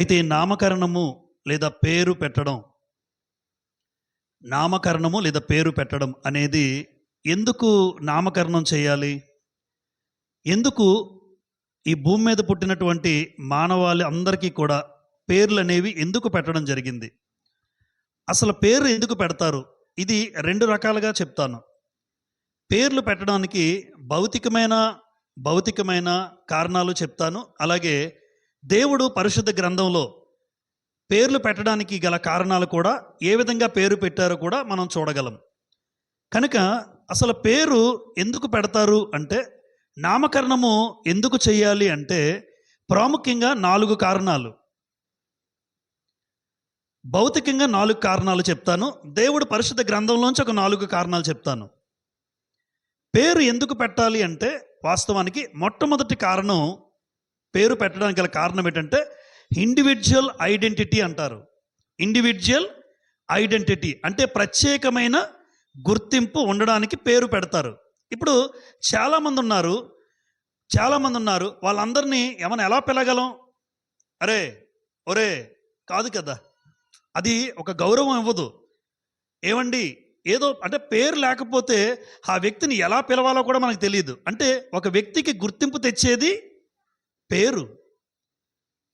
అయితే నామకరణము లేదా పేరు పెట్టడం నామకరణము లేదా పేరు పెట్టడం అనేది ఎందుకు నామకరణం చేయాలి? ఎందుకు ఈ భూమి మీద పుట్టినటువంటి మానవాళి అందరికీ కూడా పేర్లు అనేవి ఎందుకు పెట్టడం జరిగింది? అసలు పేర్లు ఎందుకు పెడతారు? ఇది రెండు రకాలుగా చెప్తాను. పేర్లు పెట్టడానికి భౌతికమైన భౌతికమైన కారణాలు చెప్తాను. అలాగే దేవుడు పరిశుద్ధ గ్రంథంలో పేర్లు పెట్టడానికి గల కారణాలు కూడా ఏ విధంగా పేరు పెట్టారో కూడా మనం చూడగలం. కనుక అసలు పేరు ఎందుకు పెడతారు అంటే నామకరణము ఎందుకు చేయాలి అంటే ప్రాముఖ్యంగా నాలుగు కారణాలు. భౌతికంగా నాలుగు కారణాలు చెప్తాను. దేవుడు పరిశుద్ధ గ్రంథంలోంచి ఒక నాలుగు కారణాలు చెప్తాను. పేరు ఎందుకు పెట్టాలి అంటే వాస్తవానికి మొట్టమొదటి కారణం పేరు పెట్టడానికి గల కారణం ఏంటంటే ఇండివిజువల్ ఐడెంటిటీ అంటారు. ఇండివిజువల్ ఐడెంటిటీ అంటే ప్రత్యేకమైన గుర్తింపు ఉండడానికి పేరు పెడతారు. ఇప్పుడు చాలామంది ఉన్నారు చాలామంది ఉన్నారు వాళ్ళందరినీ ఏమైనా ఎలా పిలగలం? అరే ఒరే కాదు కదా. అది ఒక గౌరవం ఇవ్వదు. ఏమండి? ఏదో అంటే పేరు లేకపోతే ఆ వ్యక్తిని ఎలా పిలవాలో కూడా మనకు తెలియదు. అంటే ఒక వ్యక్తికి గుర్తింపు తెచ్చేది పేరు.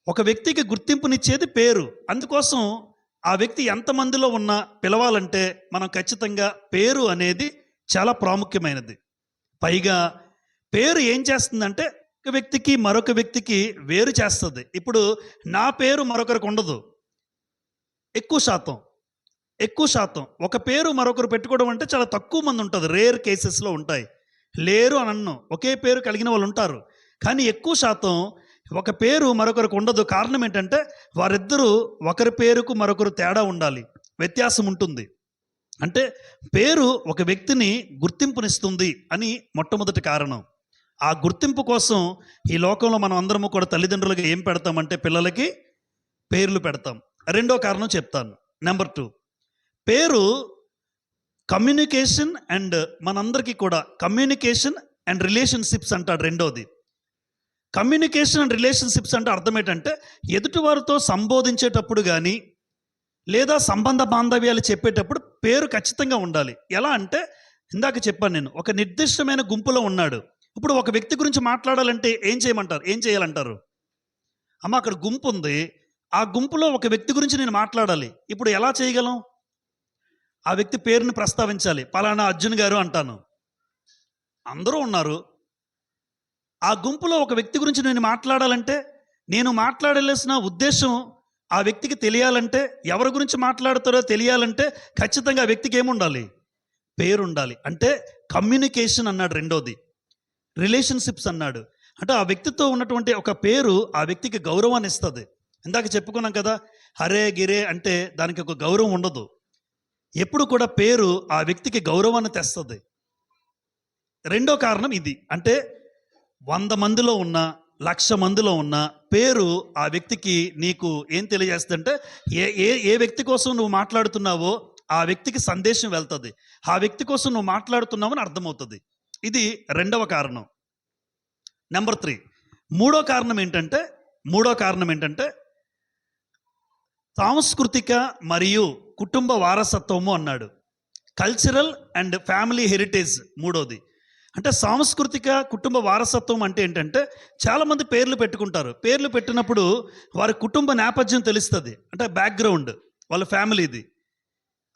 ఒక వ్యక్తికి గుర్తింపునిచ్చేది పేరు. అందుకోసం ఆ వ్యక్తి ఎంతమందిలో ఉన్నా పిలవాలంటే మనం ఖచ్చితంగా పేరు అనేది చాలా ప్రాముఖ్యమైనది. పైగా పేరు ఏం చేస్తుందంటే ఒక వ్యక్తికి మరొక వ్యక్తికి వేరు చేస్తుంది. ఇప్పుడు నా పేరు మరొకరికి ఉండదు. ఎక్కువ శాతం. ఎక్కువ శాతం. ఒక పేరు మరొకరు పెట్టుకోవడం అంటే చాలా తక్కువ మంది ఉంటుంది. రేర్ కేసెస్లో ఉంటాయి. లేరు అని అన్ను. ఒకే పేరు కలిగిన వాళ్ళు ఉంటారు. కానీ ఎక్కువ శాతం ఒక పేరు మరొకరికి ఉండదు. కారణం ఏంటంటే వారిద్దరూ ఒకరి పేరుకు మరొకరు తేడా ఉండాలి. వ్యత్యాసం ఉంటుంది. అంటే పేరు ఒక వ్యక్తిని గుర్తింపునిస్తుంది అని మొట్టమొదటి కారణం. ఆ గుర్తింపు కోసం ఈ లోకంలో మనం అందరము కూడా తల్లిదండ్రులుగా ఏం పెడతామంటే పిల్లలకి పేర్లు పెడతాం. రెండో కారణం చెప్తాను. Number two. పేరు కమ్యూనికేషన్ అండ్ మనందరికీ కూడా కమ్యూనికేషన్ అండ్ రిలేషన్షిప్స్ అంటాడు రెండోది. కమ్యూనికేషన్ అండ్ రిలేషన్షిప్స్ అంటే అర్థం ఏంటంటే ఎదుటివారితో సంబోధించేటప్పుడు కానీ లేదా సంబంధ బాంధవ్యాలు చెప్పేటప్పుడు పేరు ఖచ్చితంగా ఉండాలి. ఎలా అంటే ఇందాక చెప్పాను నేను ఒక నిర్దిష్టమైన గుంపులో ఉన్నాడు. ఇప్పుడు ఒక వ్యక్తి గురించి మాట్లాడాలంటే ఏం చేయమంటారు? ఏం చేయాలంటారు? అమ్మ అక్కడ గుంపు ఉంది. ఆ గుంపులో ఒక వ్యక్తి గురించి నేను మాట్లాడాలి. ఇప్పుడు ఎలా చేయగలం? ఆ వ్యక్తి పేరుని ప్రస్తావించాలి. పలానా అర్జున్ గారు అంటాను. అందరూ ఉన్నారు. ఆ గుంపులో ఒక వ్యక్తి గురించి నేను మాట్లాడాలంటే నేను మాట్లాడలేసిన ఉద్దేశం ఆ వ్యక్తికి తెలియాలంటే ఎవరి గురించి మాట్లాడతారో తెలియాలంటే ఖచ్చితంగా ఆ వ్యక్తికి ఏముండాలి? పేరు ఉండాలి అంటే కమ్యూనికేషన్ అన్నాడు రెండోది. రిలేషన్షిప్స్ అన్నాడు. అంటే ఆ వ్యక్తితో ఉన్నటువంటి ఒక పేరు ఆ వ్యక్తికి గౌరవాన్ని ఇస్తుంది. ఇందాక చెప్పుకున్నాం కదా హరే గిరే అంటే దానికి ఒక గౌరవం ఉండదు. ఎప్పుడు కూడా పేరు ఆ వ్యక్తికి గౌరవాన్ని తెస్తుంది. రెండో కారణం ఇది. అంటే వంద మందిలో ఉన్న లక్ష మందిలో ఉన్న పేరు ఆ వ్యక్తికి నీకు ఏం తెలియజేస్తుందంటే ఏ ఏ ఏ వ్యక్తి కోసం నువ్వు మాట్లాడుతున్నావో ఆ వ్యక్తికి సందేశం వెళ్తుంది. ఆ వ్యక్తి కోసం నువ్వు మాట్లాడుతున్నావని అర్థమవుతుంది. ఇది రెండవ కారణం. Number three. మూడో కారణం ఏంటంటే మూడో కారణం ఏంటంటే సాంస్కృతిక మరియు కుటుంబ వారసత్వము అన్నాడు. కల్చరల్ అండ్ ఫ్యామిలీ హెరిటేజ్ మూడోది. అంటే సాంస్కృతిక కుటుంబ వారసత్వం అంటే ఏంటంటే చాలామంది పేర్లు పెట్టుకుంటారు. పేర్లు పెట్టినప్పుడు వారి కుటుంబ నేపథ్యం తెలుస్తుంది. అంటే బ్యాక్గ్రౌండ్ వాళ్ళ ఫ్యామిలీది.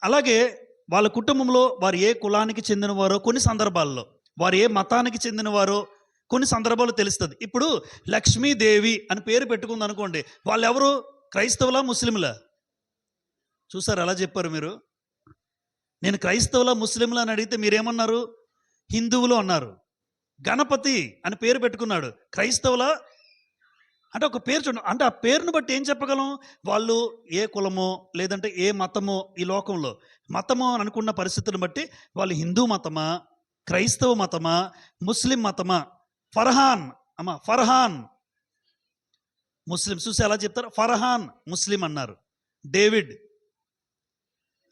అలాగే వాళ్ళ కుటుంబంలో వారు ఏ కులానికి చెందినవారో కొన్ని సందర్భాల్లో వారు ఏ మతానికి చెందినవారో కొన్ని సందర్భాలు తెలుస్తుంది. ఇప్పుడు లక్ష్మీదేవి అని పేరు పెట్టుకుంది అనుకోండి వాళ్ళు ఎవరు క్రైస్తవులా ముస్లింలా? చూసారు ఎలా చెప్పారు మీరు? నేను క్రైస్తవులా ముస్లింలా అని అడిగితే మీరేమన్నారు? హిందువులు అన్నారు. గణపతి అని పేరు పెట్టుకున్నాడు. క్రైస్తవుల అంటే ఒక పేరు చూడండి. అంటే ఆ పేరును బట్టి ఏం చెప్పగలం? వాళ్ళు ఏ కులమో లేదంటే ఏ మతమో ఈ లోకంలో. మతమో అని అనుకున్న పరిస్థితులను బట్టి వాళ్ళు హిందూ మతమా క్రైస్తవ మతమా ముస్లిం మతమా? ఫర్హాన్ అమ్మా ఫర్హాన్. ముస్లిం చూసి ఎలా చెప్తారు? ఫర్హాన్ ముస్లిం అన్నారు. David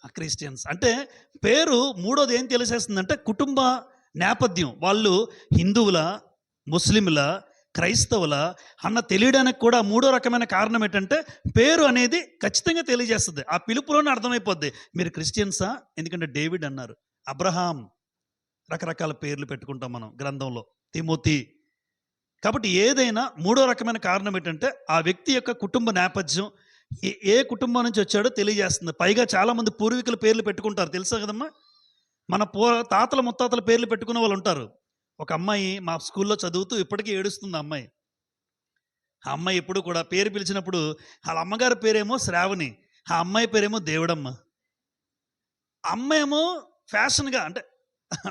Christians. అంటే పేరు మూడోది ఏం తెలిసేస్తుందంటే కుటుంబ నేపథ్యం. వాళ్ళు హిందువుల ముస్లింల క్రైస్తవుల అన్న తెలియడానికి కూడా మూడో రకమైన కారణం ఏంటంటే పేరు అనేది ఖచ్చితంగా తెలియజేస్తుంది. ఆ పిలుపులోనే అర్థమైపోద్ది. మీరు క్రిస్టియన్సా? ఎందుకంటే డేవిడ్ అన్నారు. అబ్రహాం రకరకాల పేర్లు పెట్టుకుంటాం మనం గ్రంథంలో. తిమోతి. కాబట్టి ఏదైనా మూడో రకమైన కారణం ఏంటంటే ఆ వ్యక్తి యొక్క కుటుంబ నేపథ్యం ఏ ఏ కుటుంబం నుంచి వచ్చాడో తెలియజేస్తుంది. పైగా చాలామంది పూర్వీకుల పేర్లు పెట్టుకుంటారు. తెలుసా కదమ్మా? మన పూ తాతల ముత్తాతల పేర్లు పెట్టుకునే వాళ్ళు ఉంటారు. ఒక అమ్మాయి మా స్కూల్లో చదువుతూ ఇప్పటికీ ఏడుస్తుంది ఆ అమ్మాయి. ఆ అమ్మాయి ఎప్పుడు కూడా పేరు పిలిచినప్పుడు వాళ్ళ అమ్మగారి పేరేమో శ్రావణి ఆ అమ్మాయి పేరేమో దేవుడమ్మ. అమ్మేమో ఫ్యాషన్గా అంటే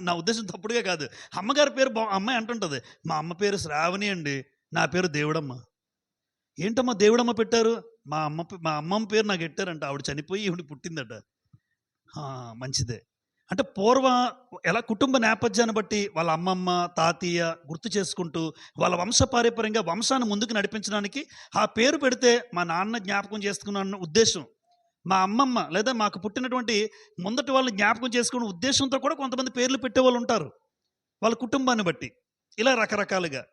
నా ఉద్దేశం తప్పుడుగా కాదు. అమ్మగారి పేరు బా అమ్మాయి అంటుంటుంది. మా అమ్మ పేరు శ్రావణి అండి నా పేరు దేవుడమ్మ. ఏంటమ్మా దేవుడమ్మ పెట్టారు? మా అమ్మ మా అమ్మమ్మ పేరు నాకు పెట్టారంట. ఆవిడ చనిపోయి ఈవిడ పుట్టిందట. మంచిదే. అంటే పూర్వ ఎలా కుటుంబ నేపథ్యాన్ని బట్టి వాళ్ళ అమ్మమ్మ తాతయ్య గుర్తు చేసుకుంటూ వాళ్ళ వంశపారంపర్యంగా వంశాన్ని ముందుకు నడిపించడానికి ఆ పేరు పెడితే మా నాన్న జ్ఞాపకం చేసుకున్న ఉద్దేశం. మా అమ్మమ్మ లేదా మాకు పుట్టినటువంటి ముందటి వాళ్ళు జ్ఞాపకం చేసుకునే ఉద్దేశంతో కూడా కొంతమంది పేర్లు పెట్టేవాళ్ళు ఉంటారు. వాళ్ళ కుటుంబాన్ని బట్టి. ఇలా రకరకాలుగా.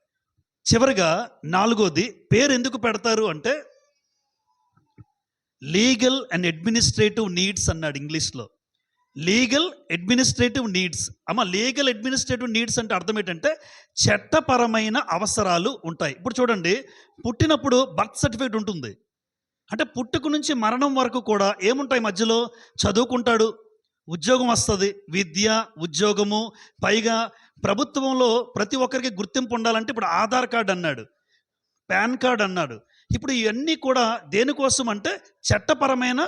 చివరిగా నాలుగోది పేరు ఎందుకు పెడతారు అంటే లీగల్ అండ్ అడ్మినిస్ట్రేటివ్ నీడ్స్ అన్నాడు ఇంగ్లీష్లో. లీగల్ అడ్మినిస్ట్రేటివ్ నీడ్స్ అమ్మ లీగల్ అడ్మినిస్ట్రేటివ్ నీడ్స్ అంటే అర్థం ఏంటంటే చట్టపరమైన అవసరాలు ఉంటాయి. ఇప్పుడు చూడండి పుట్టినప్పుడు బర్త్ సర్టిఫికేట్ ఉంటుంది. అంటే పుట్టుకు నుంచి మరణం వరకు కూడా ఏముంటాయి మధ్యలో? చదువుకుంటాడు ఉద్యోగం వస్తుంది విద్య ఉద్యోగము పైగా ప్రభుత్వంలో ప్రతి ఒక్కరికి గుర్తింపు ఉండాలంటే ఇప్పుడు ఆధార్ కార్డు అన్నాడు పాన్ కార్డ్ అన్నాడు. ఇప్పుడు ఇవన్నీ కూడా దేనికోసం అంటే చట్టపరమైన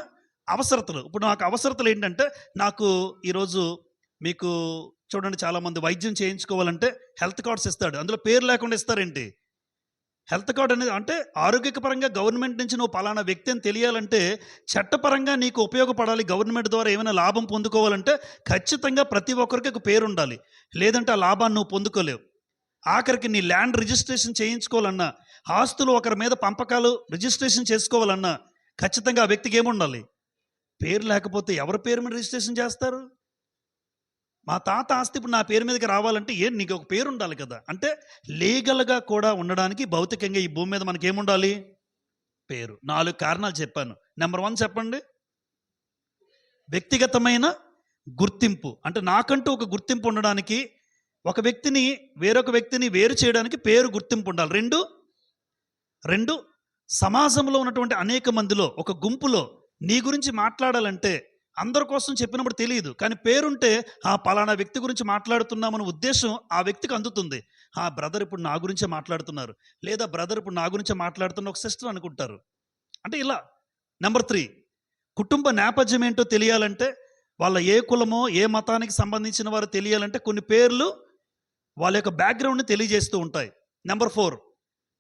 అవసరతలు. ఇప్పుడు నాకు అవసరతలు ఏంటంటే నాకు ఈరోజు మీకు చూడండి చాలామంది వైద్యం చేయించుకోవాలంటే హెల్త్ కార్డ్స్ ఇస్తాడు. అందులో పేరు లేకుండా ఇస్తారేంటి? హెల్త్ కార్డ్ అనేది అంటే ఆరోగ్యపరంగా గవర్నమెంట్ నుంచి నువ్వు పలానా వ్యక్తి అని తెలియాలంటే చట్టపరంగా నీకు ఉపయోగపడాలి. గవర్నమెంట్ ద్వారా ఏమైనా లాభం పొందుకోవాలంటే ఖచ్చితంగా ప్రతి ఒక్కరికి ఒక పేరు ఉండాలి. లేదంటే ఆ లాభాన్ని నువ్వు పొందుకోలేవు. ఆఖరికి నీ ల్యాండ్ రిజిస్ట్రేషన్ చేయించుకోవాలన్నా ఆస్తులు ఒకరి మీద పంపకాలు రిజిస్ట్రేషన్ చేసుకోవాలన్నా ఖచ్చితంగా ఆ వ్యక్తికి ఏముండాలి? పేరు లేకపోతే ఎవరి పేరు మీద రిజిస్ట్రేషన్ చేస్తారు? మా తాత ఆస్తి ఇప్పుడు నా పేరు మీదకి రావాలంటే ఏం నీకు ఒక పేరు ఉండాలి కదా. అంటే లీగల్గా కూడా ఉండడానికి భౌతికంగా ఈ భూమి మీద మనకి ఏముండాలి? పేరు. నాలుగు కారణాలు చెప్పాను. నెంబర్ వన్ చెప్పండి. వ్యక్తిగతమైన గుర్తింపు. అంటే నాకంటూ ఒక గుర్తింపు ఉండడానికి ఒక వ్యక్తిని వేరొక వ్యక్తిని వేరు చేయడానికి పేరు గుర్తింపు ఉండాలి. రెండు రెండు సమాజంలో ఉన్నటువంటి అనేక మందిలో ఒక గుంపులో నీ గురించి మాట్లాడాలంటే అందరి కోసం చెప్పినప్పుడు తెలియదు. కానీ పేరుంటే ఆ పలానా వ్యక్తి గురించి మాట్లాడుతున్నామన్న ఉద్దేశం ఆ వ్యక్తికి అందుతుంది. ఆ బ్రదర్ ఇప్పుడు నా గురించే మాట్లాడుతున్నారు. లేదా బ్రదర్ ఇప్పుడు నా గురించే మాట్లాడుతున్న ఒక సిస్టర్ అనుకుంటారు. అంటే ఇలా. Number three. కుటుంబ నేపథ్యం ఏంటో తెలియాలంటే వాళ్ళ ఏ కులమో ఏ మతానికి సంబంధించిన వారు తెలియాలంటే కొన్ని పేర్లు వాళ్ళ యొక్క బ్యాక్గ్రౌండ్ని తెలియజేస్తూ ఉంటాయి. Number four.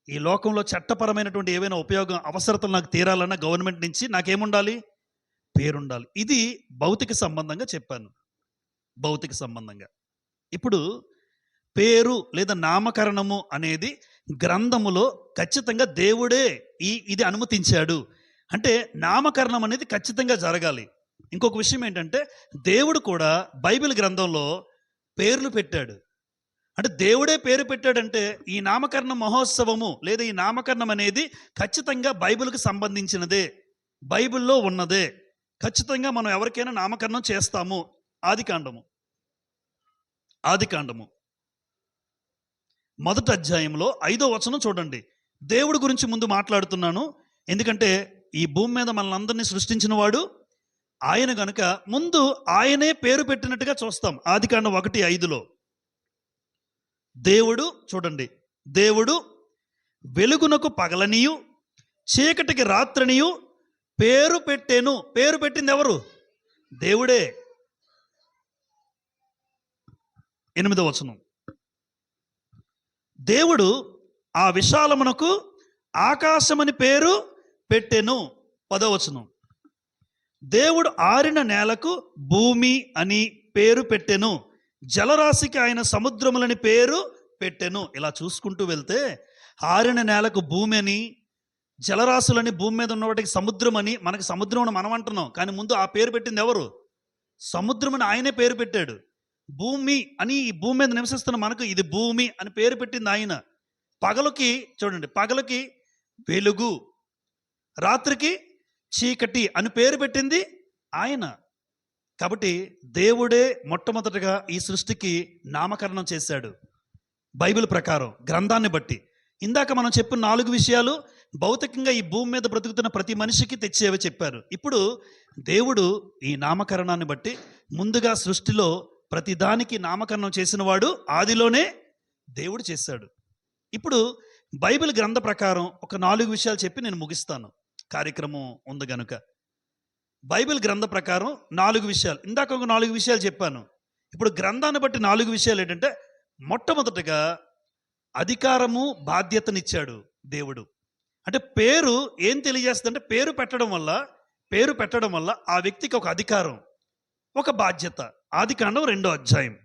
ఈ లోకంలో చట్టపరమైనటువంటి ఏవైనా ఉపయోగం అవసరతలు నాకు తీరాలన్నా గవర్నమెంట్ నుంచి నాకేముండాలి? పేరుండాలి. ఇది భౌతిక సంబంధంగా చెప్పాను. భౌతిక సంబంధంగా. ఇప్పుడు పేరు లేదా నామకరణము అనేది గ్రంథములో ఖచ్చితంగా దేవుడే ఈ ఇది అనుమతించాడు. అంటే నామకరణం అనేది ఖచ్చితంగా జరగాలి. ఇంకొక విషయం ఏంటంటే దేవుడు కూడా బైబిల్ గ్రంథంలో పేర్లు పెట్టాడు. అంటే దేవుడే పేరు పెట్టాడంటే ఈ నామకరణ మహోత్సవము లేదా ఈ నామకరణం అనేది ఖచ్చితంగా బైబిల్కి సంబంధించినదే బైబిల్లో ఉన్నదే. ఖచ్చితంగా మనం ఎవరికైనా నామకరణం చేస్తాము. ఆది కాండము. ఆది కాండము. మొదటి అధ్యాయంలో ఐదో వచనం చూడండి. దేవుడి గురించి ముందు మాట్లాడుతున్నాను. ఎందుకంటే ఈ భూమి మీద మనల్ని సృష్టించిన వాడు ఆయన గనుక ముందు ఆయనే పేరు పెట్టినట్టుగా చూస్తాం. ఆదికాండం ఒకటి ఐదులో. దేవుడు చూడండి దేవుడు వెలుగునకు పగలనియు చీకటికి రాత్రనియు పేరు పెట్టెను. పేరు పెట్టింది ఎవరు? దేవుడే. ఎనిమిదో వచనం. దేవుడు ఆ విశాలమునకు ఆకాశమని పేరు పెట్టెను. పదవచనం దేవుడు ఆరిన నేలకు భూమి అని పేరు పెట్టెను. జలరాశికి ఆయన సముద్రములని పేరు పెట్టెను. ఇలా చూసుకుంటూ వెళ్తే ఆరిన నేలకు భూమి అని జలరాశులని భూమి మీద ఉన్నవాటికి సముద్రం అని మనకి సముద్రం అని మనం అంటున్నాం. కానీ ముందు ఆ పేరు పెట్టింది ఎవరు? సముద్రం అని ఆయనే పేరు పెట్టాడు. భూమి అని ఈ భూమి మీద నివసిస్తున్న మనకు ఇది భూమి అని పేరు పెట్టింది ఆయన. పగలుకి చూడండి పగలుకి వెలుగు రాత్రికి చీకటి అని పేరు పెట్టింది ఆయన. కాబట్టి దేవుడే మొట్టమొదటగా ఈ సృష్టికి నామకరణం చేశాడు. బైబిల్ ప్రకారం గ్రంథాన్ని బట్టి. ఇందాక మనం చెప్పిన నాలుగు విషయాలు భౌతికంగా ఈ భూమి మీద బ్రతుకుతున్న ప్రతి మనిషికి తెచ్చేవి చెప్పారు. ఇప్పుడు దేవుడు ఈ నామకరణాన్ని బట్టి ముందుగా సృష్టిలో ప్రతి దానికి నామకరణం చేసినవాడు ఆదిలోనే దేవుడు చేశాడు. ఇప్పుడు బైబిల్ గ్రంథ ప్రకారం ఒక నాలుగు విషయాలు చెప్పి నేను ముగిస్తాను. కార్యక్రమం ఉంది గనుక. బైబిల్ గ్రంథ ప్రకారం నాలుగు విషయాలు. ఇందాక ఒక నాలుగు విషయాలు చెప్పాను. ఇప్పుడు గ్రంథాన్ని బట్టి నాలుగు విషయాలు ఏంటంటే మొట్టమొదటగా అధికారము బాధ్యతనిచ్చాడు దేవుడు. అంటే పేరు ఏం తెలియజేస్తుందంటే పేరు పెట్టడం వల్ల పేరు పెట్టడం వల్ల ఆ వ్యక్తికి ఒక అధికారం ఒక బాధ్యత. ఆదికాండం రెండో అధ్యాయం.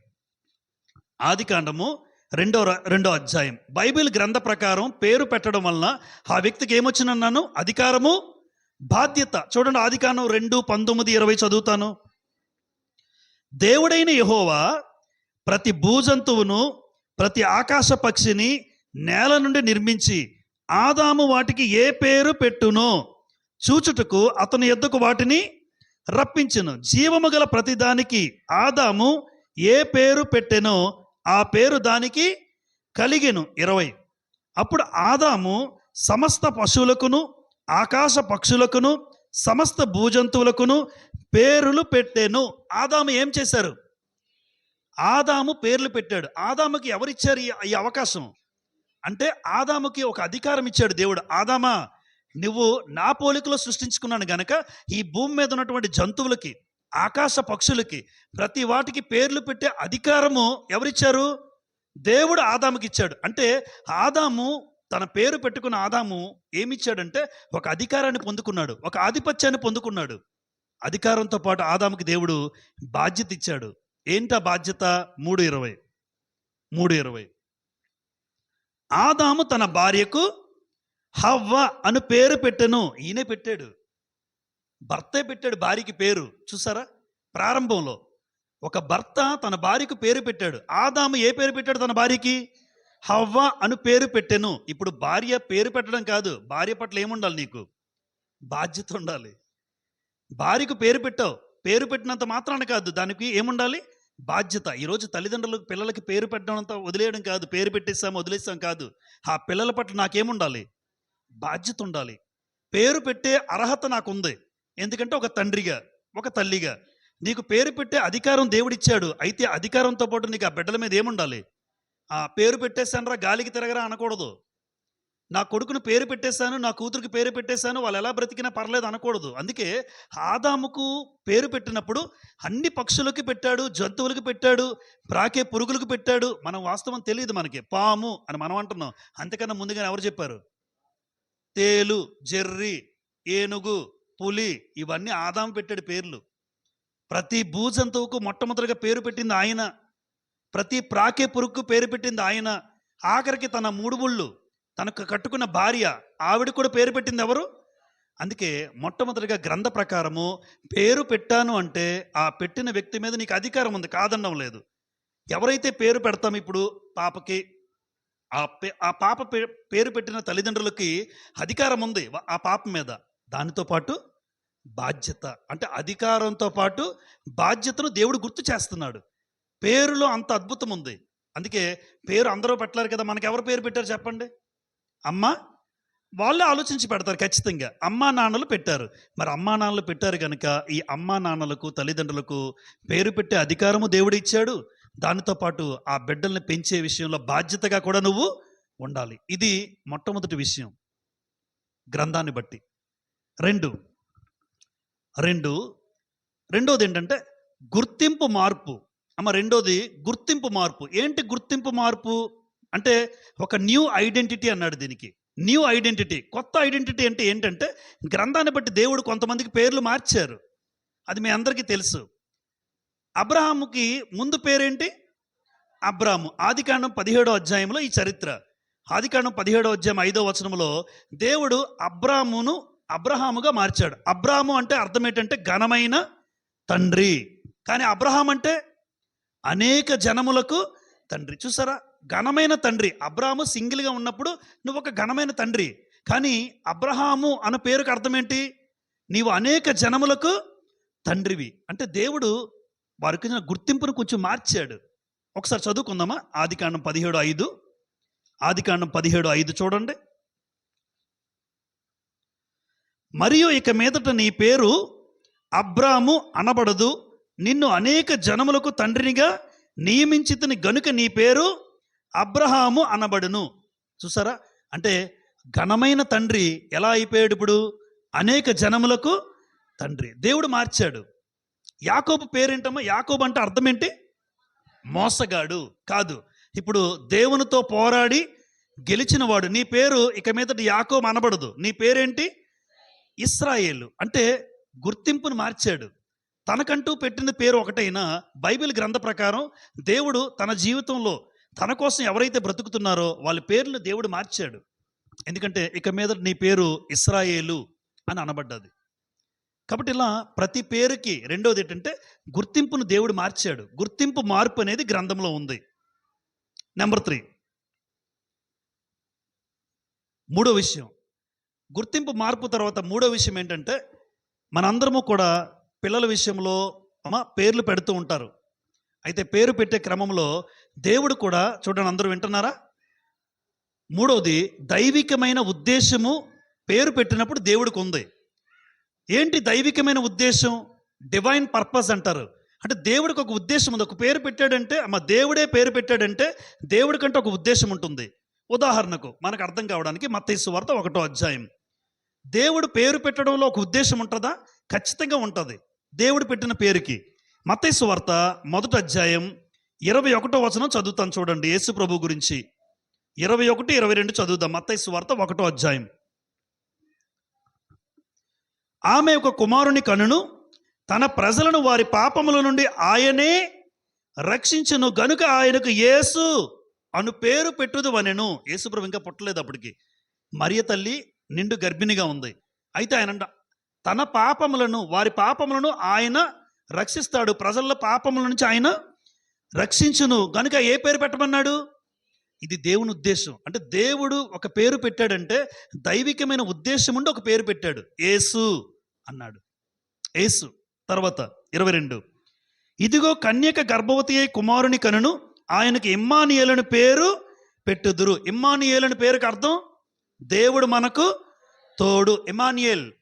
ఆదికాండము రెండో ర- రెండో అధ్యాయం. బైబిల్ గ్రంథ ప్రకారం పేరు పెట్టడం వలన ఆ వ్యక్తికి ఏమొచ్చినన్నాను అధికారము బాధ్యత. చూడండి ఆదికాండం రెండు పంతొమ్మిది ఇరవై చదువుతాను. దేవుడైన యహోవా ప్రతి భూజంతువును ప్రతి ఆకాశ పక్షిని నేల నుండి నిర్మించి ఆదాము వాటికి ఏ పేరు పెట్టునో చూచుటకు అతని ఎద్దకు వాటిని రప్పించును. జీవము గల ప్రతిదానికి ఆదాము ఏ పేరు పెట్టెనో ఆ పేరు దానికి కలిగెను. ఇరవై. అప్పుడు ఆదాము సమస్త పశువులకును ఆకాశ పక్షులకును సమస్త భూజంతువులకును పేర్లు పెట్టాను. ఆదాము ఏం చేశారు? ఆదాము పేర్లు పెట్టాడు. ఆదాముకి ఎవరిచ్చారు ఈ అవకాశం? అంటే ఆదాముకి ఒక అధికారం ఇచ్చాడు దేవుడు. ఆదామా నువ్వు నా పోలికలో సృష్టించుకున్నాను గనక ఈ భూమి మీద ఉన్నటువంటి జంతువులకి ఆకాశ పక్షులకి ప్రతి వాటికి పేర్లు పెట్టే అధికారము ఎవరిచ్చారు? దేవుడు ఆదాముకి ఇచ్చాడు అంటే ఆదాము తన పేరు పెట్టుకున్న ఆదాము ఏమిచ్చాడంటే ఒక అధికారాన్ని పొందుకున్నాడు ఒక ఆధిపత్యాన్ని పొందుకున్నాడు. అధికారంతో పాటు ఆదాముకి దేవుడు బాధ్యత ఇచ్చాడు. ఏంటా బాధ్యత? మూడు ఇరవై. మూడు ఇరవై. ఆదాము తన భార్యకు హవ్వ అను పేరు పెట్టెను ఈయనే పెట్టాడు. భర్తే పెట్టాడు భార్యకి పేరు చూసారా? ప్రారంభంలో ఒక భర్త తన భార్యకు పేరు పెట్టాడు. ఆదాము ఏ పేరు పెట్టాడు తన భార్యకి? హవ్వ అను పేరు పెట్టెను. ఇప్పుడు భార్య పేరు పెట్టడం కాదు. భార్య పట్ల ఏముండాలి నీకు? బాధ్యత ఉండాలి. భార్యకు పేరు పెట్టావు. పేరు పెట్టినంత మాత్రాన కాదు. దానికి ఏముండాలి? బాధ్యత. ఈరోజు తల్లిదండ్రులకు పిల్లలకి పేరు పెట్టడం అంతా వదిలేయడం కాదు. పేరు పెట్టేస్తాం వదిలేస్తాం కాదు. ఆ పిల్లల పట్ల నాకేముండాలి? బాధ్యత ఉండాలి. పేరు పెట్టే అర్హత నాకుంది. ఎందుకంటే ఒక తండ్రిగా ఒక తల్లిగా. నీకు పేరు పెట్టే అధికారం దేవుడిచ్చాడు. అయితే అధికారంతో పాటు నీకు ఆ బిడ్డల మీద ఏముండాలి? ఆ పేరు పెట్టేశానరా గాలికి తిరగరా అనకూడదు. నా కొడుకును పేరు పెట్టేశాను నా కూతురికి పేరు పెట్టేశాను వాళ్ళు ఎలా బ్రతికినా పర్లేదు అనకూడదు. అందుకే ఆదాముకు పేరు పెట్టినప్పుడు అన్ని పక్షులకి పెట్టాడు జంతువులకు పెట్టాడు ప్రాకే పురుగులకు పెట్టాడు. మనం వాస్తవం తెలియదు మనకి. పాము అని మనం అంటున్నాం. అంతకన్నా ముందుగానే ఎవరు చెప్పారు? తేలు జెర్రి ఏనుగు పులి ఇవన్నీ ఆదాము పెట్టాడు పేర్లు. ప్రతి భూజంతువుకు మొట్టమొదటిగా పేరు పెట్టింది ఆయన. ప్రతి ప్రాకే పురుగుకు పేరు పెట్టింది ఆయన. ఆఖరికి తన మూడు ముళ్ళు తనకు కట్టుకున్న భార్య ఆవిడ కూడా పేరు పెట్టింది ఎవరు? అందుకే మొట్టమొదటిగా గ్రంథ ప్రకారము పేరు పెట్టాను అంటే ఆ పెట్టిన వ్యక్తి మీద నీకు అధికారం ఉంది కాదనడం లేదు. ఎవరైతే పేరు పెడతాం ఇప్పుడు పాపకి ఆ పే ఆ పాప పే- పేరు పెట్టిన తల్లిదండ్రులకి అధికారం ఉంది ఆ పాప మీద. దానితో పాటు బాధ్యత అంటే అధికారంతో పాటు బాధ్యతను దేవుడు గుర్తు చేస్తున్నాడు. పేరులో అంత అద్భుతం ఉంది. అందుకే పేరు అందరూ పెట్టలేరు కదా మనకి ఎవరు పేరు పెట్టారు చెప్పండి? అమ్మ? వాళ్ళే ఆలోచించి పెడతారు ఖచ్చితంగా. అమ్మా నాన్నలు పెట్టారు. మరి అమ్మా నాన్నలు పెట్టారు కనుక ఈ అమ్మా నాన్నలకు తల్లిదండ్రులకు పేరు పెట్టే అధికారము దేవుడు ఇచ్చాడు. దానితో పాటు ఆ బిడ్డల్ని పెంచే విషయంలో బాధ్యతగా కూడా నువ్వు ఉండాలి. ఇది మొట్టమొదటి విషయం. గ్రంథాన్ని బట్టి. రెండు. రెండు. రెండోది ఏంటంటే గుర్తింపు మార్పు. అమ్మ రెండోది గుర్తింపు మార్పు. ఏంటి గుర్తింపు మార్పు? అంటే ఒక న్యూ ఐడెంటిటీ అన్నాడు దీనికి. New identity. కొత్త ఐడెంటిటీ అంటే ఏంటంటే గ్రంథాన్ని బట్టి దేవుడు కొంతమందికి పేర్లు మార్చారు. అది మీ అందరికీ తెలుసు. అబ్రహాముకి ముందు పేరేంటి? అబ్రాము. ఆదికాండం పదిహేడో అధ్యాయంలో ఈ చరిత్ర. ఆదికాండం పదిహేడో అధ్యాయం ఐదో వచనంలో దేవుడు అబ్రామును అబ్రహాముగా మార్చాడు. అబ్రాము అంటే అర్థం ఏంటంటే ఘనమైన తండ్రి. కానీ అబ్రహాం అంటే అనేక జనములకు తండ్రి. చూసారా? ఘనమైన తండ్రి. అబ్రాహము సింగిల్గా ఉన్నప్పుడు నువ్వు ఒక ఘనమైన తండ్రి. కానీ అబ్రహాము అన్న పేరుకు అర్థం ఏంటి? నీవు అనేక జనములకు తండ్రివి. అంటే దేవుడు వారికి గుర్తింపును కొంచెం మార్చాడు. ఒకసారి చదువుకుందామా? ఆదికాండం పదిహేడు ఐదు. ఆదికాండం పదిహేడు ఐదు చూడండి. మరియు ఇక మీదట నీ పేరు అబ్రాము అనబడదు. నిన్ను అనేక జనములకు తండ్రినిగా నియమించితిని గనుక నీ పేరు అబ్రహాము అనబడును. చూసారా? అంటే ఘనమైన తండ్రి ఎలా అయిపోయాడు ఇప్పుడు? అనేక జనములకు తండ్రి. దేవుడు మార్చాడు. యాకోబు పేరేంటమ్మా? యాకోబు అంటే అర్థం ఏంటి? మోసగాడు. కాదు. ఇప్పుడు దేవునితో పోరాడి గెలిచినవాడు నీ పేరు ఇక మీద యాకోబు అనబడదు. నీ పేరేంటి? ఇస్రాయేలు. అంటే గుర్తింపును మార్చాడు. తనకంటూ పెట్టిన పేరు ఒకటైనా బైబిల్ గ్రంథ ప్రకారం దేవుడు తన జీవితంలో తన కోసం ఎవరైతే బ్రతుకుతున్నారో వాళ్ళ పేర్లు దేవుడు మార్చాడు. ఎందుకంటే ఇక మీద నీ పేరు ఇస్రాయేలు అని అనబడ్డది. కాబట్టి ఇలా ప్రతి పేరుకి రెండోది ఏంటంటే గుర్తింపును దేవుడు మార్చాడు. గుర్తింపు మార్పు అనేది గ్రంథంలో ఉంది. Number three. మూడో విషయం. గుర్తింపు మార్పు తర్వాత మూడో విషయం ఏంటంటే మనందరము కూడా పిల్లల విషయంలో అమ్మ పేర్లు పెడుతూ ఉంటారు. అయితే పేరు పెట్టే క్రమంలో దేవుడు కూడా చూడండి అందరూ వింటున్నారా? మూడవది దైవికమైన ఉద్దేశము పేరు పెట్టినప్పుడు దేవుడికి ఉంది. ఏంటి దైవికమైన ఉద్దేశం? డివైన్ పర్పస్ అంటారు. అంటే దేవుడికి ఒక ఉద్దేశం ఉంది. ఒక పేరు పెట్టాడంటే అమ్మ దేవుడే పేరు పెట్టాడంటే దేవుడికంటే ఒక ఉద్దేశం ఉంటుంది. ఉదాహరణకు మనకు అర్థం కావడానికి మత్తైసు వార్త ఒకటో అధ్యాయం. దేవుడు పేరు పెట్టడంలో ఒక ఉద్దేశం ఉంటుందా? ఖచ్చితంగా ఉంటుంది. దేవుడు పెట్టిన పేరుకి. మత్తైసు వార్త మొదటి అధ్యాయం ఇరవై ఒకటో వచనం చదువుతాను చూడండి. యేసు ప్రభు గురించి ఇరవై ఒకటి ఇరవై రెండు చదువుదాం. మత్తైసు వార్త ఒకటో అధ్యాయం. ఆమె ఒక కుమారుని కనును తన ప్రజలను వారి పాపముల నుండి ఆయనే రక్షించను గనుక ఆయనకు యేసు అను పేరు పెట్టుదు వనెను. యేసుప్రభు ఇంకా పుట్టలేదు అప్పటికి. మరియ తల్లి నిండు గర్భిణిగా ఉంది. అయితే ఆయన తన పాపములను వారి పాపములను ఆయన రక్షిస్తాడు. ప్రజల పాపముల నుంచి ఆయన రక్షించును. గనుక ఏ పేరు పెట్టమన్నాడు? ఇది దేవుని ఉద్దేశం. అంటే దేవుడు ఒక పేరు పెట్టాడంటే దైవికమైన ఉద్దేశం ఉండి ఒక పేరు పెట్టాడు. ఏసు అన్నాడు. ఏసు తర్వాత ఇరవై రెండు. ఇదిగో కన్యక గర్భవతి అయి కుమారుని కనును ఆయనకి ఇమ్మానియేలని పేరు పెట్టుదురు. ఇమ్మానియేలని పేరుకి అర్థం దేవుడు మనకు తోడు. ఇమానియేల్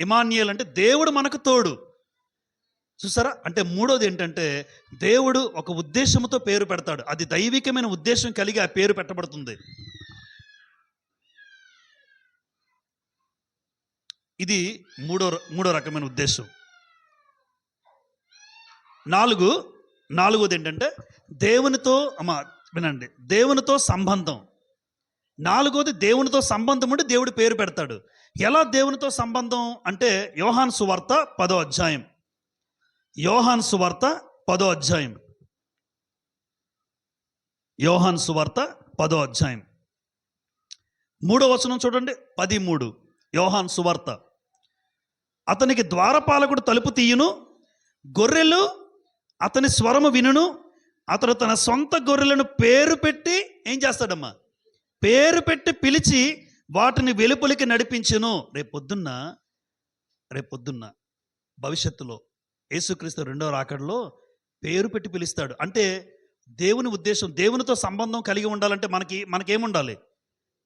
ఇమాన్యుయల్ అంటే దేవుడు మనకు తోడు. చూసారా? అంటే మూడోది ఏంటంటే దేవుడు ఒక ఉద్దేశంతో పేరు పెడతాడు. అది దైవికమైన ఉద్దేశం కలిగి ఆ పేరు పెట్టబడుతుంది. ఇది మూడో మూడో రకమైన ఉద్దేశం. నాలుగు నాలుగోది ఏంటంటే దేవునితో అమ్మా వినండి. దేవునితో సంబంధం. నాలుగోది దేవునితో సంబంధం ఉండి దేవుడు పేరు పెడతాడు. ఎలా దేవునితో సంబంధం అంటే యోహాన్ సువార్త పదో అధ్యాయం. యోహాన్ సువార్త పదో అధ్యాయం. యోహాన్ సువార్త పదో అధ్యాయం. మూడో వచనం చూడండి పది మూడు యోహాన్ సువార్త. అతనికి ద్వారపాలకుడు తలుపు తీయును గొర్రెలు అతని స్వరము వినును అతడు తన సొంత గొర్రెలను పేరు పెట్టి ఏం చేస్తాడమ్మా? పేరు పెట్టి పిలిచి వాటిని వెలుపలికి నడిపించును. రేపొద్దున్న రేపొద్దున్న భవిష్యత్తులో యేసుక్రీస్తు రెండవ రాకడలో పేరు పెట్టి పిలుస్తాడు. అంటే దేవుని ఉద్దేశం దేవునితో సంబంధం కలిగి ఉండాలంటే మనకి మనకేముండాలి?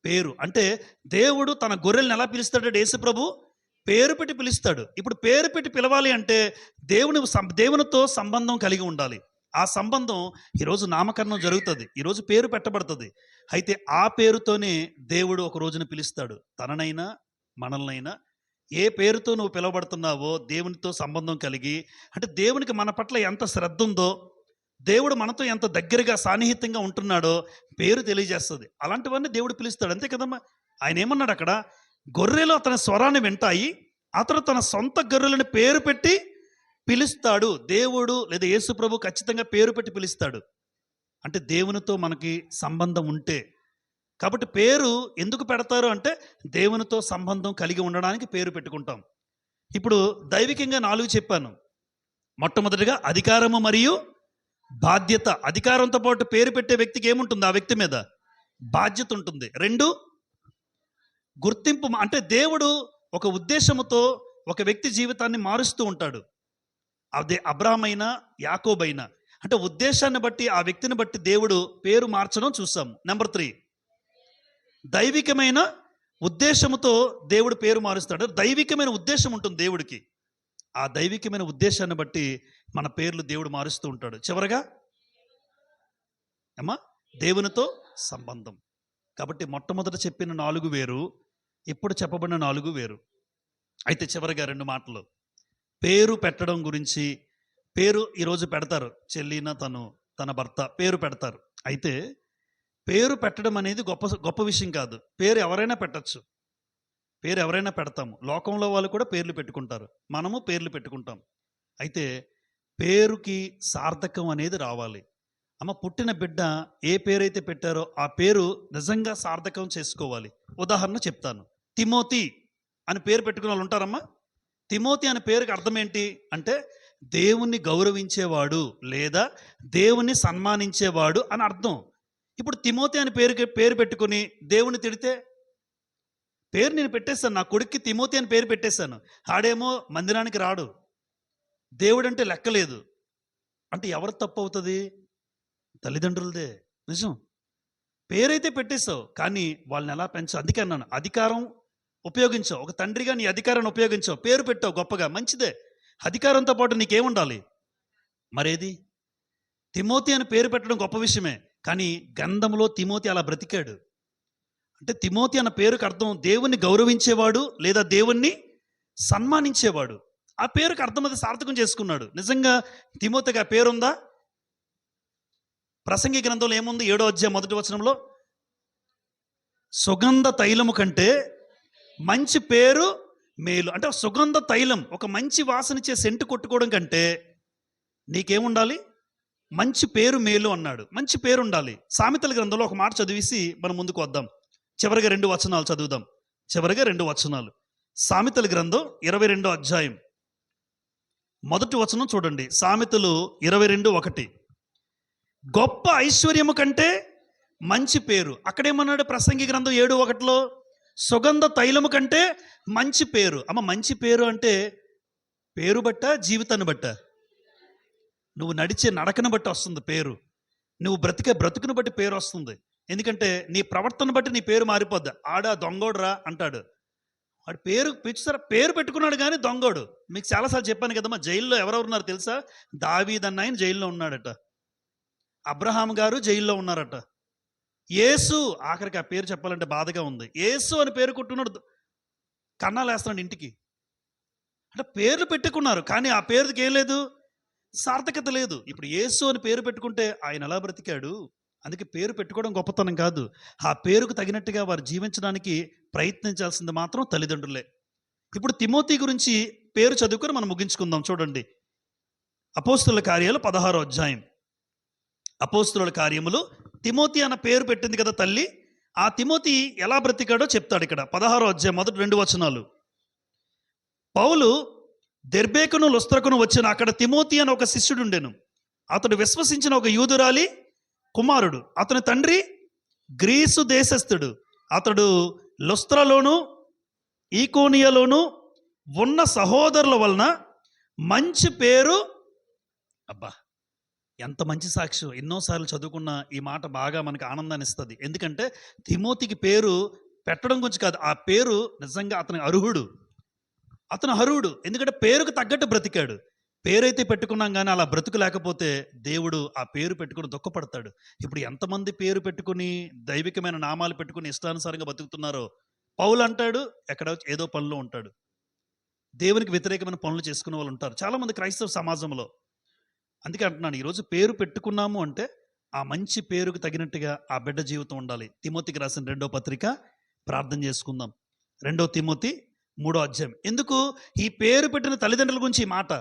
పేరు. అంటే దేవుడు తన గొర్రెల్ని ఎలా పిలుస్తాడు యేసు ప్రభు పేరు పెట్టి పిలుస్తాడు. ఇప్పుడు పేరు పెట్టి పిలవాలి అంటే దేవుని సం- దేవునితో సంబంధం కలిగి ఉండాలి. ఆ సంబంధం ఈరోజు నామకరణం జరుగుతుంది. ఈరోజు పేరు పెట్టబడుతుంది. అయితే ఆ పేరుతోనే దేవుడు ఒక రోజున పిలుస్తాడు. తననైనా మనల్నైనా ఏ పేరుతో నువ్వు పిలువబడుతున్నావో దేవునితో సంబంధం కలిగి అంటే దేవునికి మన పట్ల ఎంత శ్రద్ధ ఉందో దేవుడు మనతో ఎంత దగ్గరగా సాన్నిహిత్యంగా ఉంటున్నాడో పేరు తెలియజేస్తుంది. అలాంటివన్నీ దేవుడు పిలుస్తాడు. అంతే కదమ్మా? ఆయన ఏమన్నాడు అక్కడ? గొర్రెలు అతని స్వరాన్ని వింటాయి. అతను తన సొంత గొర్రెలను పేరు పెట్టి పిలుస్తాడు. దేవుడు లేదా యేసు ప్రభు ఖచ్చితంగా పేరు పెట్టి పిలుస్తాడు. అంటే దేవునితో మనకి సంబంధం ఉంటే. కాబట్టి పేరు ఎందుకు పెడతారు అంటే దేవునితో సంబంధం కలిగి ఉండడానికి పేరు పెట్టుకుంటాం. ఇప్పుడు దైవికంగా నాలుగు చెప్పాను. మొట్టమొదటిగా అధికారము మరియు బాధ్యత. అధికారంతో పాటు పేరు పెట్టే వ్యక్తికి ఏముంటుంది? ఆ వ్యక్తి మీద బాధ్యత ఉంటుంది. రెండు గుర్తింపు అంటే దేవుడు ఒక ఉద్దేశముతో ఒక వ్యక్తి జీవితాన్ని మారుస్తూ ఉంటాడు. అదే అబ్రామైనా యాకోబైనా. అంటే ఉద్దేశాన్ని బట్టి ఆ వ్యక్తిని బట్టి దేవుడు పేరు మార్చడం చూసాము నెంబర్ త్రీ దైవికమైన ఉద్దేశముతో దేవుడు పేరు మారుస్తాడు. దైవికమైన ఉద్దేశం ఉంటుంది దేవుడికి. ఆ దైవికమైన ఉద్దేశాన్ని బట్టి మన పేర్లు దేవుడు మారుస్తూ ఉంటాడు. చివరగా అమ్మా దేవునితో సంబంధం. కాబట్టి మొట్టమొదట చెప్పిన నాలుగు వేరు ఇప్పుడు చెప్పబడిన నాలుగు వేరు. అయితే చివరిగా రెండు మాటలు. పేరు పెట్టడం గురించి పేరు ఈరోజు పెడతారు. చెల్లిన తను తన భర్త పేరు పెడతారు. అయితే పేరు పెట్టడం అనేది గొప్ప గొప్ప విషయం కాదు. పేరు ఎవరైనా పెట్టచ్చు. పేరు ఎవరైనా పెడతాము. లోకంలో వాళ్ళు కూడా పేర్లు పెట్టుకుంటారు. మనము పేర్లు పెట్టుకుంటాం. అయితే పేరుకి సార్థకం అనేది రావాలి. అమ్మ పుట్టిన బిడ్డ ఏ పేరైతే పెట్టారో ఆ పేరు నిజంగా సార్థకం చేసుకోవాలి. ఉదాహరణ చెప్తాను. తిమోతి అని పేరు పెట్టుకున్న వాళ్ళు ఉంటారమ్మా? తిమోతి అనే పేరుకి అర్థం ఏంటి? అంటే దేవుణ్ణి గౌరవించేవాడు లేదా దేవుణ్ణి సన్మానించేవాడు అని అర్థం. ఇప్పుడు తిమోతి అని పేరు పేరు పెట్టుకుని దేవుని తిడితే? పేరు నేను పెట్టేశాను నా కొడుక్కి తిమోతి అని పేరు పెట్టేశాను. ఆడేమో మందిరానికి రాడు. దేవుడు అంటే లెక్కలేదు అంటే ఎవరు తప్పు అవుతుంది? తల్లిదండ్రులదే. నిజం? పేరైతే పెట్టేశావు కానీ వాళ్ళని ఎలా పెంచావు? అందుకే అన్నాను అధికారం ఉపయోగించావు ఒక తండ్రిగా నీ అధికారాన్ని ఉపయోగించావు పేరు పెట్టావు గొప్పగా. మంచిదే. అధికారంతో పాటు నీకేముండాలి? మరేది? తిమోతి అని పేరు పెట్టడం గొప్ప విషయమే. కానీ గంధంలో తిమోతి అలా బ్రతికాడు. అంటే తిమోతి అన్న పేరుకు అర్థం దేవుణ్ణి గౌరవించేవాడు లేదా దేవుణ్ణి సన్మానించేవాడు. ఆ పేరుకు అర్థం అది సార్థకం చేసుకున్నాడు. నిజంగా తిమోతికి ఆ పేరుందా? ప్రసంగి గ్రంథంలో ఏముంది? ఏడో అధ్యాయం మొదటి వచనంలో? సుగంధ తైలము కంటే మంచి పేరు మేలు. అంటే సుగంధ తైలం ఒక మంచి వాసనిచ్చే సెంటు కొట్టుకోవడం కంటే నీకేముండాలి? మంచి పేరు మేలు అన్నాడు. మంచి పేరు ఉండాలి సామెతల గ్రంథంలో ఒక మాట చదివేసి మనం ముందుకు వద్దాం. చివరిగా రెండు వచనాలు చదువుదాం. చివరిగా రెండు వచనాలు. సామెతల గ్రంథం ఇరవై రెండో అధ్యాయం. మొదటి వచనం చూడండి. సామెతలు ఇరవై రెండు ఒకటి. గొప్ప ఐశ్వర్యము కంటే మంచి పేరు. అక్కడేమన్నాడు ప్రసంగి గ్రంథం ఏడు ఒకటిలో? సుగంధ తైలము కంటే మంచి పేరు. అమ్మ మంచి పేరు అంటే పేరు బట్ట జీవితాన్ని బట్ట. నువ్వు నడిచే నడకను బట్టి వస్తుంది పేరు. నువ్వు బ్రతికే బ్రతుకును బట్టి పేరు వస్తుంది. ఎందుకంటే నీ ప్రవర్తన బట్టి నీ పేరు మారిపోద్ది. ఆడ దొంగోడురా అంటాడు. వాడు పేరు పిచ్చుసారా పేరు పెట్టుకున్నాడు కానీ దొంగోడు. మీకు చాలాసార్లు చెప్పాను కదమ్మా జైల్లో ఎవరెవరు ఉన్నారు తెలుసా? దావీద్ అన్న ఆయన జైల్లో ఉన్నాడట. అబ్రహాం గారు జైల్లో ఉన్నారట. ఏసు ఆఖరికి ఆ పేరు చెప్పాలంటే బాధగా ఉంది. ఏసు అని పేరు కొట్టున్నాడు కన్నాలు వేస్తున్నాడు ఇంటికి. అంటే పేర్లు పెట్టుకున్నారు కానీ ఆ పేరుకి ఏం లేదు? సార్థకత లేదు. ఇప్పుడు ఏసు అని పేరు పెట్టుకుంటే ఆయన ఎలా బ్రతికాడు? అందుకే పేరు పెట్టుకోవడం గొప్పతనం కాదు. ఆ పేరుకు తగినట్టుగా వారు జీవించడానికి ప్రయత్నించాల్సింది మాత్రం తల్లిదండ్రులే. ఇప్పుడు తిమోతి గురించి పేరు చదువుకొని మనం ముగించుకుందాం చూడండి. అపోస్తుల కార్యాలు పదహారో అధ్యాయం. అపోస్తుల కార్యములు తిమోతి అన్న పేరు పెట్టింది కదా తల్లి. ఆ తిమోతి ఎలా బ్రతికాడో చెప్తాడు ఇక్కడ. పదహారో అధ్యాయం మొదటి రెండు వచనాలు. పౌలు దెర్బేకును లుస్త్రకును వచ్చిన అక్కడ తిమోతి అని ఒక శిష్యుడు ఉండెను అతడు విశ్వసించిన ఒక యూదురాలి కుమారుడు. అతని తండ్రి గ్రీసు దేశస్థుడు. అతడు లుస్త్రలోను ఈకోనియలోను ఉన్న సహోదరుల వలన మంచి పేరు అబ్బా ఎంత మంచి సాక్ష్యం. ఎన్నోసార్లు చదువుకున్న ఈ మాట బాగా మనకు ఆనందాన్ని ఇస్తుంది. ఎందుకంటే తిమోతికి పేరు పెట్టడం గురించి కాదు. ఆ పేరు నిజంగా అతని అర్హుడు. అతను అర్హుడు. ఎందుకంటే పేరుకు తగ్గట్టు బ్రతికాడు. పేరైతే పెట్టుకున్నాం కానీ అలా బ్రతుకు లేకపోతే దేవుడు ఆ పేరు పెట్టుకుని దుఃఖపడతాడు. ఇప్పుడు ఎంతమంది పేరు పెట్టుకుని దైవికమైన నామాలు పెట్టుకుని ఇష్టానుసారంగా బతుకుతున్నారో పౌలు అంటాడు ఎక్కడ ఏదో పనిలో ఉంటాడు. దేవునికి వ్యతిరేకమైన పనులు చేసుకునే వాళ్ళు ఉంటారు. చాలామంది క్రైస్తవ సమాజంలో అందుకే అంటున్నాను ఈరోజు పేరు పెట్టుకున్నాము అంటే ఆ మంచి పేరుకు తగినట్టుగా ఆ బిడ్డ జీవితం ఉండాలి. తిమోతికి రాసిన రెండో పత్రిక ప్రార్థన చేసుకుందాం. రెండో తిమోతి మూడో అధ్యాయం. ఎందుకు? ఈ పేరు పెట్టిన తల్లిదండ్రుల గురించి ఈ మాట.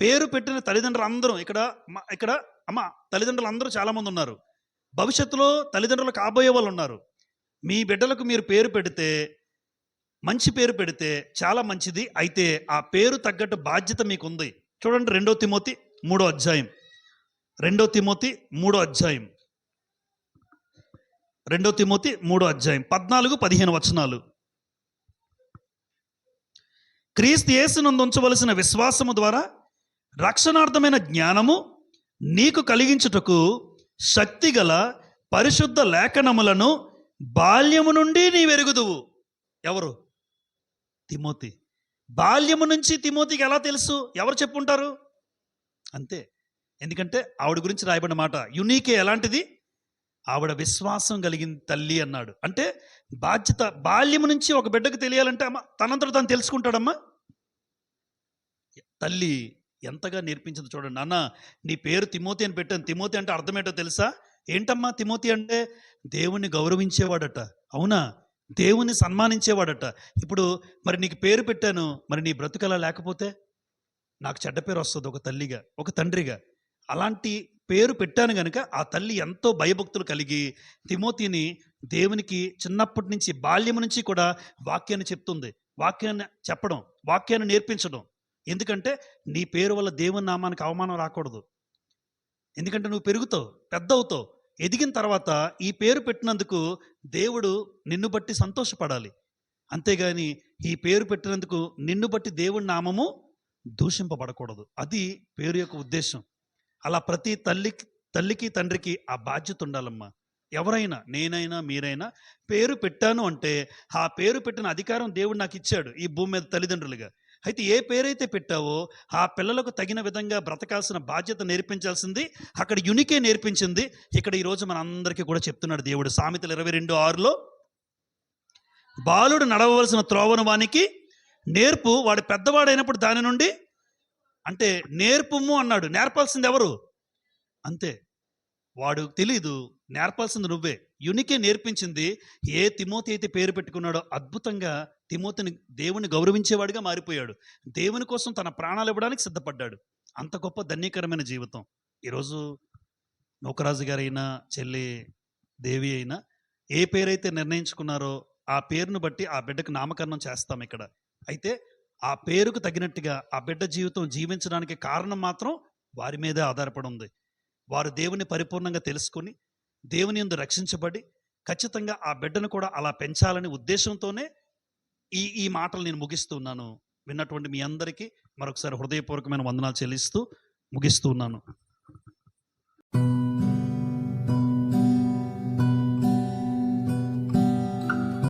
పేరు పెట్టిన తల్లిదండ్రులు అందరూ ఇక్కడ ఇక్కడ అమ్మ తల్లిదండ్రులు అందరూ చాలామంది ఉన్నారు. భవిష్యత్తులో తల్లిదండ్రులు కాబోయే వాళ్ళు ఉన్నారు. మీ బిడ్డలకు మీరు పేరు పెడితే మంచి పేరు పెడితే చాలా మంచిది. అయితే ఆ పేరు తగ్గట్టు బాధ్యత మీకు ఉంది చూడండి రెండో తిమోతి మూడో అధ్యాయం. రెండో తిమోతి మూడో అధ్యాయం. రెండో తిమోతి మూడో అధ్యాయం. పద్నాలుగు పదిహేను వచనాలు. క్రీస్తు యేసునందు ఉంచవలసిన విశ్వాసము ద్వారా రక్షణార్థమైన జ్ఞానము నీకు కలిగించుటకు శక్తిగల పరిశుద్ధ లేఖనములను బాల్యము నుండి నీ వెరుగుదువు ఎవరు? తిమోతి. బాల్యము నుంచి తిమోతికి ఎలా తెలుసు? ఎవరు చెప్పుంటారు? అంతే. ఎందుకంటే ఆవిడ గురించి రాయబడిన మాట యునీకే ఎలాంటిది? ఆవిడ విశ్వాసం కలిగిన తల్లి అన్నాడు. అంటే బాధ్యత బాల్యం నుంచి ఒక బిడ్డకు తెలియాలంటే అమ్మ తనంతట తను తెలుసుకుంటాడమ్మా. తల్లి ఎంతగా నేర్పించింది చూడండి. నాన్న నీ పేరు తిమోతి అని పెట్టాను. తిమోతి అంటే అర్థమేటో తెలుసా? ఏంటమ్మా తిమోతి అంటే? దేవుణ్ణి గౌరవించేవాడట. అవునా? దేవుణ్ణి సన్మానించేవాడట. ఇప్పుడు మరి నీకు పేరు పెట్టాను. మరి నీ బ్రతుకలా లేకపోతే? నాకు చెడ్డ పేరు వస్తుంది ఒక తల్లిగా ఒక తండ్రిగా. అలాంటి పేరు పెట్టాను గనుక ఆ తల్లి ఎంతో భయభక్తులు కలిగి తిమోతిని దేవునికి చిన్నప్పటి నుంచి బాల్యం నుంచి కూడా వాక్యాన్ని చెప్తుంది. వాక్యాన్ని చెప్పడం వాక్యాన్ని నేర్పించడం. ఎందుకంటే నీ పేరు వల్ల దేవుని నామానికి అవమానం రాకూడదు. ఎందుకంటే నువ్వు పెరుగుతావు పెద్ద అవుతావు ఎదిగిన తర్వాత ఈ పేరు పెట్టినందుకు దేవుడు నిన్ను బట్టి సంతోషపడాలి. అంతేగాని ఈ పేరు పెట్టినందుకు నిన్ను బట్టి దేవుడి నామము దూషింపబడకూడదు. అది పేరు యొక్క ఉద్దేశం. అలా ప్రతి తల్లికి తల్లికి తండ్రికి ఆ బాధ్యత ఉండాలమ్మా. ఎవరైనా నేనైనా మీరైనా పేరు పెట్టాను అంటే ఆ పేరు పెట్టిన అధికారం దేవుడు నాకు ఇచ్చాడు ఈ భూమి మీద తల్లిదండ్రులుగా. అయితే ఏ పేరైతే పెట్టావో ఆ పిల్లలకు తగిన విధంగా బ్రతకాల్సిన బాధ్యత నేర్పించాల్సింది అక్కడ యునికే నేర్పించింది ఇక్కడ ఈరోజు మన అందరికీ కూడా చెప్తున్నాడు దేవుడు. సామెతలు ఇరవై రెండు ఆరులో బాలుడు నడవవలసిన త్రోవను వానికి నేర్పు వాడు పెద్దవాడైనప్పుడు దాని నుండి అంటే నేర్పుము అన్నాడు. నేర్పాల్సింది ఎవరు? అంతే. వాడు తెలీదు. నేర్పాల్సింది నువ్వే. యునికే నేర్పించింది. ఏ తిమోతి అయితే పేరు పెట్టుకున్నాడో అద్భుతంగా తిమోతిని దేవుని గౌరవించేవాడిగా మారిపోయాడు. దేవుని కోసం తన ప్రాణాలు ఇవ్వడానికి సిద్ధపడ్డాడు. అంత గొప్ప ధన్యకరమైన జీవితం. ఈరోజు నౌకరాజు గారైనా చెల్లి దేవి అయినా ఏ పేరైతే నిర్ణయించుకున్నారో ఆ పేరును బట్టి ఆ బిడ్డకు నామకరణం చేస్తాం ఇక్కడ. అయితే ఆ పేరుకు తగినట్టుగా ఆ బిడ్డ జీవితం జీవించడానికి కారణం మాత్రం వారి మీదే ఆధారపడి ఉంది. వారు దేవుని పరిపూర్ణంగా తెలుసుకొని దేవుని ఎందు రక్షించబడి ఖచ్చితంగా ఆ బిడ్డను కూడా అలా పెంచాలనే ఉద్దేశంతోనే ఈ ఈ మాటలు నేను ముగిస్తున్నాను విన్నటువంటి మీ అందరికీ మరొకసారి హృదయపూర్వకమైన వందనాలు చెల్లిస్తూ ముగిస్తూ ఉన్నాను.